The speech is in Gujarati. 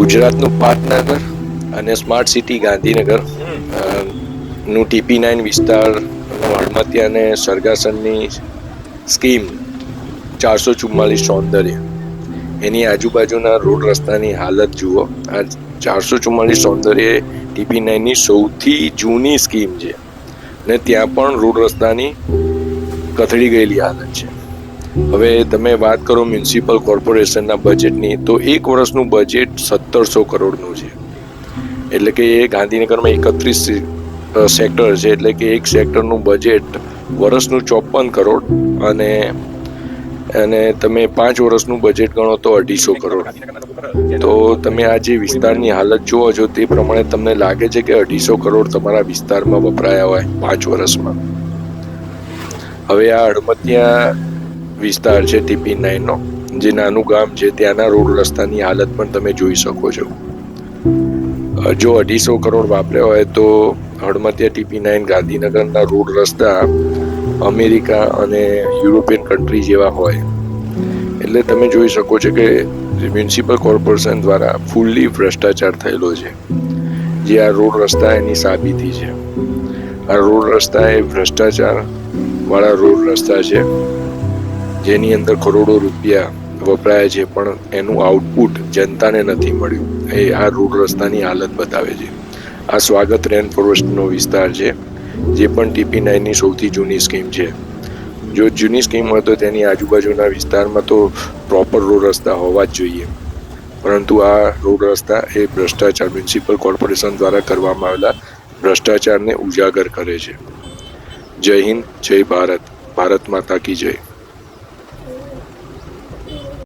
ગુજરાતનું પાટનગર અને સ્માર્ટ સિટી ગાંધીનગર. નું ટીપી નાઇન વિસ્તાર હળમતી અને સરગાસનની સ્કીમ ચારસો ચુમ્માલીસ સૌંદર્ય. એની આજુબાજુના રોડ રસ્તાની હાલત જુઓ. આ ચારસો ચુમ્માલીસ સૌંદર્ય ટીપી નાઇનની સૌથી જૂની સ્કીમ છે. ને ત્યાં પણ રોડ રસ્તાની કથળી ગયેલી હાલત છે. હવે તમે વાત કરો મ્યુનિસિપલ કોર્પોરેશનના બજેટની તો એક વર્ષનું બજેટ સત્તરસો કરોડનું છે. એટલે કે એ ગાંધીનગરમાં એકત્રીસ સેક્ટર છે, એટલે કે એક સેક્ટરનું બજેટ વર્ષનું ચોપન કરોડ અને અને તમે પાંચ વર્ષનું બજેટ ગણો તો અઢીસો કરોડ. તો તમે આ જે વિસ્તારની હાલત જુઓ છો, તે પ્રમાણે તમને લાગે છે કે અઢીસો કરોડ તમારા વિસ્તારમાં વપરાયા હોય પાંચ વર્ષમાં. હવે આ અડમતિયા વિસ્તાર છે ટીપી નાઇનનો, જે નાનું ગામ છે, ત્યાંના રોડ રસ્તાની હાલત પણ તમે જોઈ શકો છો. જો અઢીસો કરોડ વાપર્યા હોય તો હળમતિયા ટીપી નાઇન ગાંધીનગરના રોડ રસ્તા અમેરિકા અને યુરોપિયન કન્ટ્રી જેવા હોય. એટલે તમે જોઈ શકો છો કે મ્યુનિસિપલ કોર્પોરેશન દ્વારા ફૂલ્લી ભ્રષ્ટાચાર થયેલો છે, જે આ રોડ રસ્તા એની સાબિતી છે. આ રોડ રસ્તા એ ભ્રષ્ટાચાર વાળા રોડ રસ્તા છે. જેની અંદર કરોડો રૂપિયા વપરાયા છે, પણ એનું આઉટપુટ જનતાને નથી મળ્યું. એ આ રોડ રસ્તાની હાલત બતાવે છે. આ સ્વાગત રેન ફોરેસ્ટનો વિસ્તાર છે, જે પણ ટીપી નાઇનની સૌથી જૂની સ્કીમ છે. જો જૂની સ્કીમ હોય તો તેની આજુબાજુના વિસ્તારમાં તો પ્રોપર રોડ રસ્તા હોવા જ જોઈએ. પરંતુ આ રોડ રસ્તા એ ભ્રષ્ટાચાર મ્યુનિસિપલ કોર્પોરેશન દ્વારા કરવામાં આવેલા ભ્રષ્ટાચારને ઉજાગર કરે છે. જય હિન્દ, જય ભારત. ભારત માતા કી જય.